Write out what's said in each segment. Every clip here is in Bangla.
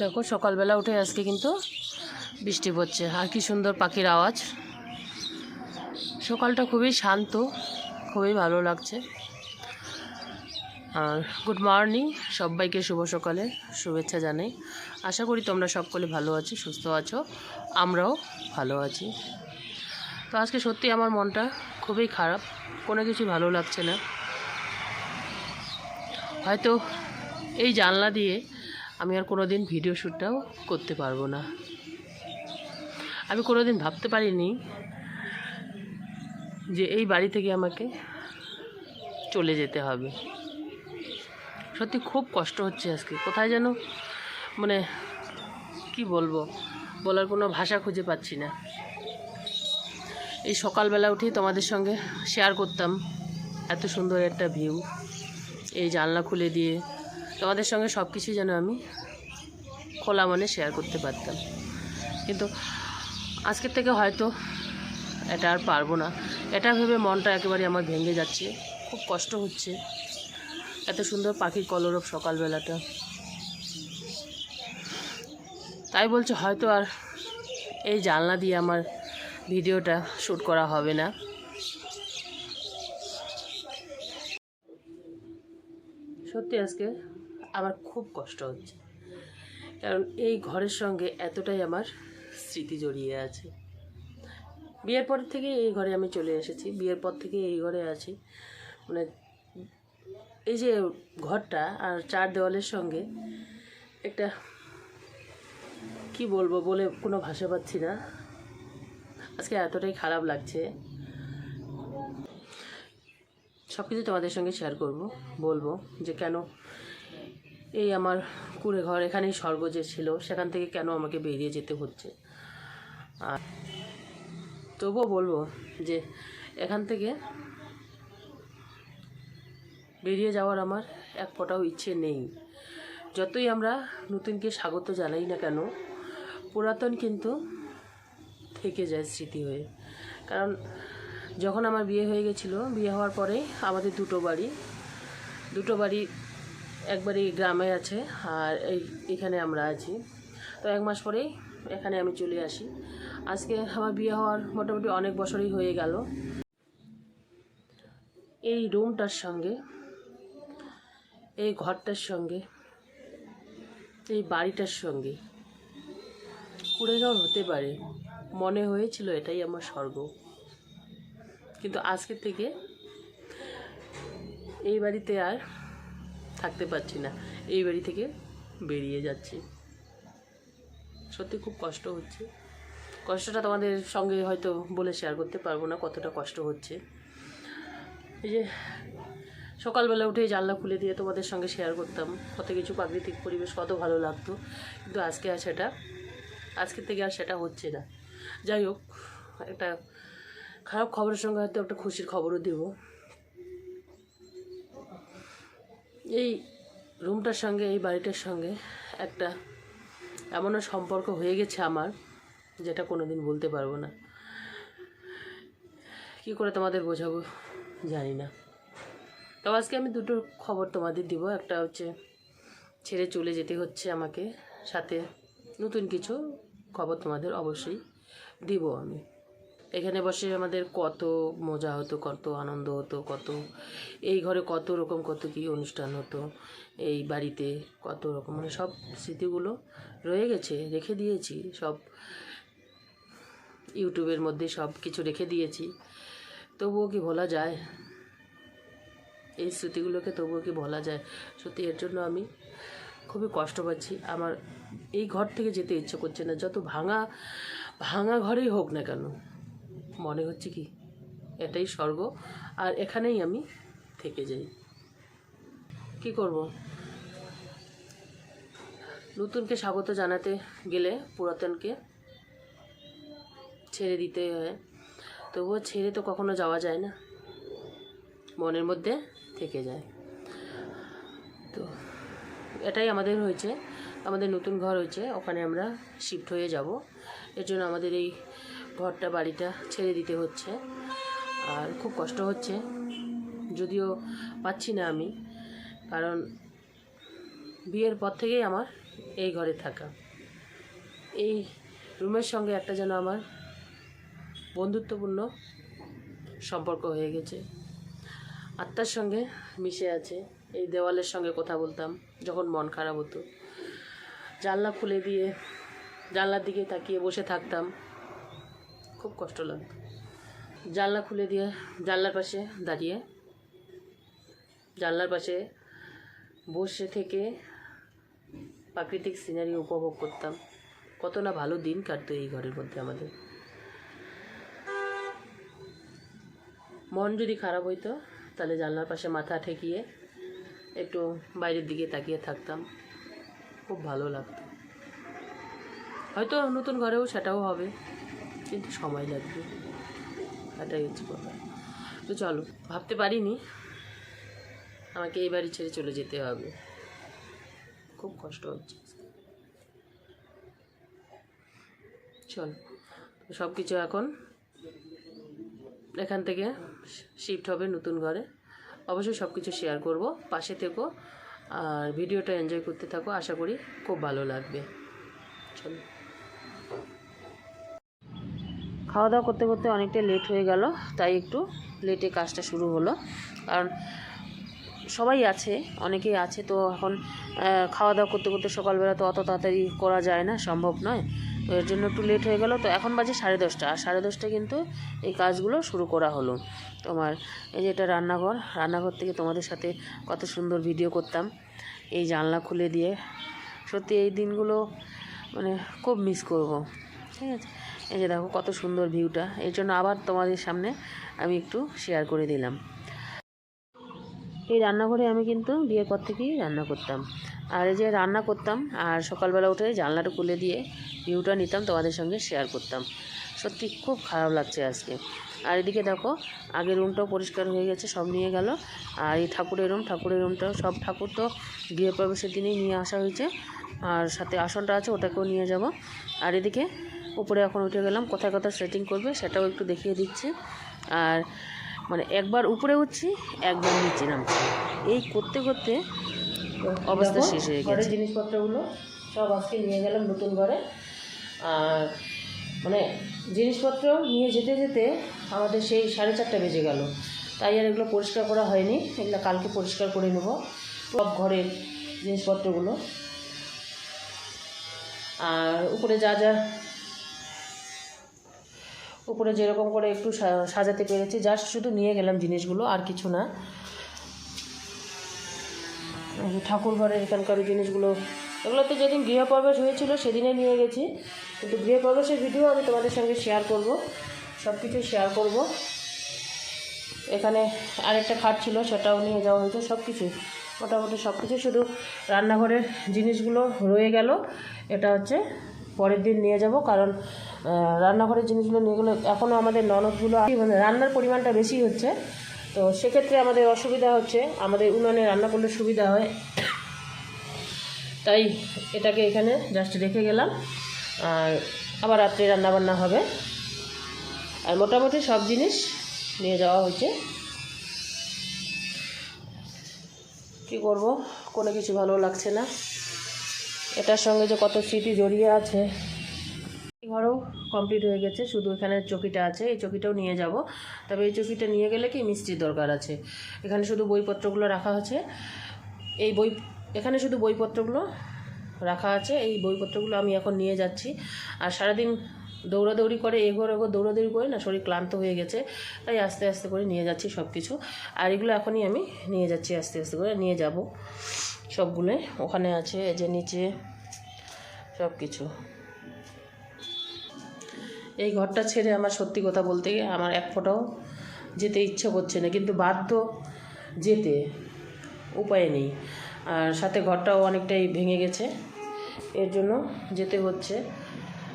দেখো, সকালবেলা উঠে আজকে কিন্তু বৃষ্টি পড়ছে। আর কি সুন্দর পাখির আওয়াজ। সকালটা খুবই শান্ত, খুবই ভালো লাগছে। আর গুড মর্নিং সবাইকে শুভ সকালে। শুভেচ্ছা জানাই। আশা করি তোমরা সকলে ভালো আছো, সুস্থ আছো। আমরাও ভালো আছি। তো আজকে সত্যি আমার মনটা খুবই খারাপ। কোনো কিছু ভালো লাগছে না। হয়তো এই জানলা দিয়ে আমি আর কোনো দিন ভিডিও শ্যুটটাও করতে পারব না। আমি কোনো দিন ভাবতে পারিনি যে এই বাড়ি থেকে আমাকে চলে যেতে হবে। সত্যি খুব কষ্ট হচ্ছে আজকে। কোথায় যেন মানে কি বলব? বলার কোনো ভাষা খুঁজে পাচ্ছি না। এই সকালবেলা উঠেই তোমাদের সঙ্গে শেয়ার করতাম এত সুন্দর একটা ভিউ এই জানলা খুলে দিয়ে তোমাদের সঙ্গে সব কিছুই যেন আমি খোলা মনে শেয়ার করতে পারতাম। কিন্তু আজকের থেকে হয়তো এটা আর পারব না। এটা ভেবে মনটা একেবারে আমার ভেঙে যাচ্ছে, খুব কষ্ট হচ্ছে। এত সুন্দর পাখির কলরব সকালবেলাটা। তাই বলছে হয়তো আর এই জানলা দিয়ে আমার ভিডিওটা শ্যুট করা হবে না। সত্যি আজকে আমার খুব কষ্ট হচ্ছে। কারণ এই ঘরের সঙ্গে এতটাই আমার স্মৃতি জড়িয়ে আছে। বিয়ের পর থেকে এই ঘরে আমি চলে এসেছি। বিয়ের পর থেকে এই ঘরে আছি। মানে এই যে ঘরটা আর চার দেওয়ালের সঙ্গে একটা কি বলব বলে কোনো ভাষা পাচ্ছি না। আজকে এতটাই খারাপ লাগছে। সব কিছু তোমাদের সঙ্গে শেয়ার করব, বলব যে কেন এই আমার কুড়ে ঘর এখানেই স্বর্গ যে ছিল, সেখান থেকে কেন আমাকে বেরিয়ে যেতে হচ্ছে? আর তবুও বলব যে এখান থেকে বেরিয়ে যাওয়ার আমার এক ফোঁটাও ইচ্ছে নেই। যতই আমরা নতুনকে স্বাগত জানাই না কেন, পুরাতন কিন্তু থেকে যায় স্মৃতি হয়ে। কারণ যখন আমার বিয়ে হয়ে গেছিল, বিয়ে হওয়ার পরেই আমাদের দুটো বাড়ি। দুটো বাড়ি একবারই গ্রামে আছে আর এই এখানে আমরা আছি। তো এক মাস পরেই এখানে আমি চলে আসি। আজকে আমার বিয়ে হওয়ার মোটামুটি অনেক বছরই হয়ে গেল। এই রুমটার সঙ্গে, এই ঘরটার সঙ্গে, এই বাড়িটার সঙ্গে, কুড়েঘর হতে পারে। মনে হয়েছিল এটাই আমার স্বর্গ। কিন্তু আজকে থেকে এই বাড়িতে আর থাকতে পারছি না। এই বাড়ি থেকে বেরিয়ে যাচ্ছি। সত্যি খুব কষ্ট হচ্ছে। কষ্টটা তোমাদের সঙ্গে হয়তো বলে শেয়ার করতে পারব না কতটা কষ্ট হচ্ছে। এই যে সকালবেলা উঠে জানলা খুলে দিয়ে তোমাদের সঙ্গে শেয়ার করতাম কত কিছু প্রাকৃতিক পরিবেশ, কত ভালো লাগতো। কিন্তু আজকে আর সেটা আজকে থেকে আর সেটা হচ্ছে না। যাই হোক, একটা খারাপ খবরের সঙ্গে হয়তো একটা খুশির খবরও দেব। এই রুমটার সঙ্গে, এই বাড়িটার সঙ্গে একটা এমনও সম্পর্ক হয়ে গেছে আমার, যেটা কোনো দিন বলতে পারব না। কী করে তোমাদের বোঝাবো জানি না। তো আজকে আমি দুটো খবর তোমাদের দিব, একটা হচ্ছে ছেড়ে চলে যেতে হচ্ছে আমাকে, সাথে নতুন কিছু খবর তোমাদের অবশ্যই দিব আমি। এখানে বসে আমাদের কত মজা হতো, কত আনন্দ হতো, কত, এই ঘরে কত রকম, কত কী অনুষ্ঠান হতো, এই বাড়িতে কত রকম মানে সব স্মৃতিগুলো রয়ে গেছে, রেখে দিয়েছি, সব ইউটিউবের মধ্যে সব কিছু রেখে দিয়েছি। তবুও কি ভোলা যায়? এই স্মৃতিগুলোকে তবুও কি বলা যায়? সত্যি এর জন্য আমি খুবই কষ্ট পাচ্ছি। আমার এই ঘর থেকে যেতে ইচ্ছে করছে না। যত ভাঙা ভাঙা ঘরেই হোক না কেন, মনে হচ্ছে কি এটাই স্বর্গ, আর এখানেই আমি থেকে যাই। কি করব? নতুনকে স্বাগত জানাতে গেলে পুরাতনকে ছেড়ে দিতে হয়, তবুও ছেড়ে তো কখনো যাওয়া যায় না, মনের মধ্যে থেকে যায়। তো এটাই আমাদের হয়েছে, আমাদের নতুন ঘর হয়েছে, ওখানে আমরা শিফট হয়ে যাব। এর জন্য আমাদের এই ঘরটা, বাড়িটা ছেড়ে দিতে হচ্ছে। আর খুব কষ্ট হচ্ছে। যদিও পাচ্ছি না আমি, কারণ বিয়ের পর থেকেই আমার এই ঘরে থাকা। এই রুমের সঙ্গে একটা যেন আমার বন্ধুত্বপূর্ণ সম্পর্ক হয়ে গেছে। আত্মার সঙ্গে মিশে আছে। এই দেওয়ালের সঙ্গে কথা বলতাম, যখন মন খারাপ হতো। জানলা খুলে দিয়ে জানলার দিকে তাকিয়ে বসে থাকতাম। খুব কষ্ট লাগতো। জানলা খুলে দিয়ে জানলার পাশে দাঁড়িয়ে, জানলার পাশে বসে থেকে প্রাকৃতিক সিনারি উপভোগ করতাম। কত না ভালো দিন কাটতো এই ঘরের মধ্যে আমাদের। মন যদি খারাপ হইতো, তাহলে জানলার পাশে মাথা ঠেকিয়ে একটু বাইরের দিকে তাকিয়ে থাকতাম। খুব ভালো লাগতো। হয়তো নতুন ঘরেও সেটাও হবে, কিন্তু সময় লাগবে। এটাই হচ্ছে কথা তো চলো, ভাবতে পারিনি। আমাকে এই বাড়ি ছেড়ে চলে যেতে হবে। খুব কষ্ট হচ্ছে চলো সব কিছু এখন এখান থেকে শিফট হবে নতুন ঘরে। অবশ্যই সব কিছু শেয়ার করব, পাশে থেকো, আর ভিডিওটা এনজয় করতে থাকো। আশা করি খুব ভালো লাগবে। চলো। খাওয়া দাওয়া করতে করতে অনেকটা লেট হয়ে গেল, তাই একটু লেটে কাজটা শুরু হলো। কারণ সবাই আছে, অনেকেই আছে, তো এখন খাওয়া দাওয়া করতে করতে সকালবেলা তো অত তাড়াতাড়ি করা যায় না, সম্ভব নয়। তো এর জন্য একটু লেট হয়ে গেল। তো এখন বাজে সাড়ে দশটা, আর সাড়ে দশটা কিন্তু এই কাজগুলো শুরু করা হলো। তোমার এই যে এটা রান্নাঘর রান্নাঘর থেকে তোমাদের সাথে কত সুন্দর ভিডিও করতাম, এই জানলা খুলে দিয়ে। সত্যি এই দিনগুলো মানে খুব মিস করব, ঠিক আছে? এই যে দেখো কত সুন্দর ভিউটা। এর জন্য আবার তোমাদের সামনে আমি একটু শেয়ার করে দিলাম। এই রান্নাঘরে আমি কিন্তু বিয়ের পর থেকেই রান্না করতাম। আর এই যে রান্না করতাম আর সকালবেলা উঠে জানলাটা খুলে দিয়ে ভিউটা নিতাম, তোমাদের সঙ্গে শেয়ার করতাম। সত্যি খুব খারাপ লাগছে আজকে। আর এদিকে দেখো, আগের রুমটাও পরিষ্কার হয়ে গেছে, সব নিয়ে গেল। আর এই ঠাকুরের রুম ঠাকুরের রুমটাও সব ঠাকুর তো গৃহপ্রবেশের দিনেই নিয়ে আসা হয়েছে। আর সাথে আসনটা আছে, ওটাকেও নিয়ে যাব। আর এদিকে উপরে এখন উঠে গেলাম কোথায় কোথায় সেটিং করবে সেটাও একটু দেখিয়ে দিচ্ছি। আর মানে একবার উপরে উঠছি একবার নিচে নামছি। এই করতে করতে অবস্থা শেষ হয়ে গেছে। ঘরের জিনিসপত্রগুলো সব আজকে নিয়ে গেলাম নতুন ঘরে। আর মানে জিনিসপত্র নিয়ে যেতে যেতে আমাদের সেই সাড়ে চারটা বেজে গেল। তাই আর এগুলো পরিষ্কার করা হয়নি এগুলো কালকে পরিষ্কার করে নেব সব ঘরের জিনিসপত্রগুলো। আর উপরে যা যা উপরে যেরকম করে একটু সাজাতে পেরেছি। জাস্ট শুধু নিয়ে গেলাম জিনিসগুলো, আর কিছু না। ঠাকুর ঘরের এখানকার জিনিসগুলো। এগুলো তো যেদিন গৃহপ্রবেশ হয়েছিল সেদিনে নিয়ে গেছি। কিন্তু গৃহপ্রবেশের ভিডিও আমি তোমাদের সঙ্গে শেয়ার করব। সব কিছু শেয়ার করব। এখানে আরেকটা খাট ছিল, সেটাও নিয়ে যাওয়া হয়েছে সব কিছুই মোটামুটি সব কিছু শুধু রান্নাঘরের জিনিসগুলো রয়ে গেল। এটা হচ্ছে পরের দিন নিয়ে যাব, কারণ রান্নাঘরের জিনিসগুলো নিয়ে গেলে এখনও আমাদের ননদগুলো মানে রান্নার পরিমাণটা বেশি হচ্ছে। তো সেক্ষেত্রে আমাদের অসুবিধা হচ্ছে, আমাদের উনানে রান্না করলে সুবিধা হয়। তাই এটাকে এখানে জাস্ট রেখে গেলাম। আর আবার রাত্রে রান্নাবান্না হবে। আর মোটামুটি সব জিনিস নিয়ে যাওয়া হয়েছে। কী করব? কোনো কিছু ভালো লাগছে না। এটার সঙ্গে যে কত স্মৃতি জড়িয়ে আছে। ঘরও কমপ্লিট হয়ে গেছে, শুধু এখানে চকিটা আছে, এই চকিটাও নিয়ে যাব। তবে এই চকিটা নিয়ে গেলে কি মিষ্টির দরকার আছে? এখানে শুধু বইপত্রগুলো রাখা আছে। এই বই, এখানে শুধু বইপত্রগুলো রাখা আছে। এই বইপত্রগুলো আমি এখন নিয়ে যাচ্ছি। আর সারাদিন দৌড়াদৌড়ি করে, এগোর এগো দৌড়াদৌড়ি করে না, শরীর ক্লান্ত হয়ে গেছে। তাই আস্তে আস্তে করে নিয়ে যাচ্ছি সব কিছু আর এগুলো এখনই আমি নিয়ে যাচ্ছি, আস্তে আস্তে করে নিয়ে যাব। সবগুলো ওখানে আছে, এই যে নিচে সব কিছু এই ঘরটা ছেড়ে আমার সত্যি কথা বলতে আমার এক ফোঁটাও যেতে ইচ্ছে করছে না, কিন্তু বাধ্য যেতে উপায় নেই। আর সাথে ঘরটাও অনেকটাই ভেঙে গেছে, এর জন্য যেতে হচ্ছে।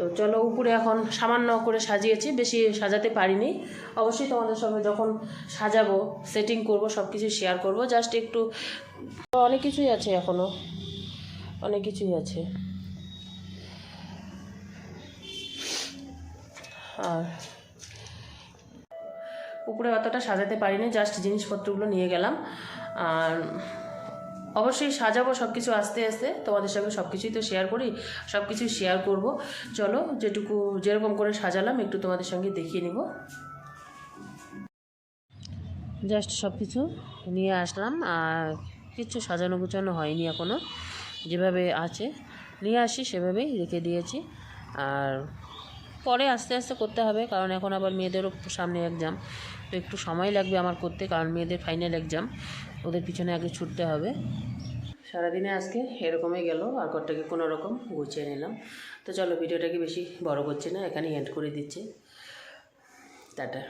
তো চলো উপরে এখন সামান্য করে সাজিয়েছি, বেশি সাজাতে পারিনি। অবশ্যই তোমাদের সঙ্গে যখন সাজাবো সেটিং করব সব কিছু শেয়ার করব জাস্ট একটু অনেক কিছুই আছে এখনও অনেক কিছুই আছে। আর উপরে অতটা সাজাতে পারিনি জাস্ট জিনিসপত্রগুলো নিয়ে গেলাম। আর অবশ্যই সাজাবো সব কিছু আস্তে আস্তে। তোমাদের সঙ্গে সব কিছুই তো শেয়ার করি সব কিছু শেয়ার করব। চলো, যেটুকু যেরকম করে সাজালাম, একটু তোমাদের সঙ্গে দেখিয়ে নিব। জাস্ট সব কিছু নিয়ে আসলাম, আর কিচ্ছু সাজানো গুছানো হয়নি এখনও যেভাবে আছে, নিয়ে আসি, সেভাবেই রেখে দিয়েছি। আর পরে আস্তে আস্তে করতে হবে, কারণ এখন আবার মেয়েদেরও সামনে এক্সাম তো একটু সময় লাগবে আমার করতে, কারণ মেয়েদের ফাইনাল এক্সাম ওদের পিছনে আগে ছুটতে হবে। সারাদিনে আজকে এরকমই গেল, আর ঘরটাকে কোনো রকম গুছিয়ে নিলাম। তো চলো, ভিডিওটাকে বেশি বড় করছি না, এখানেই এন্ড করে দিচ্ছি। টাটা।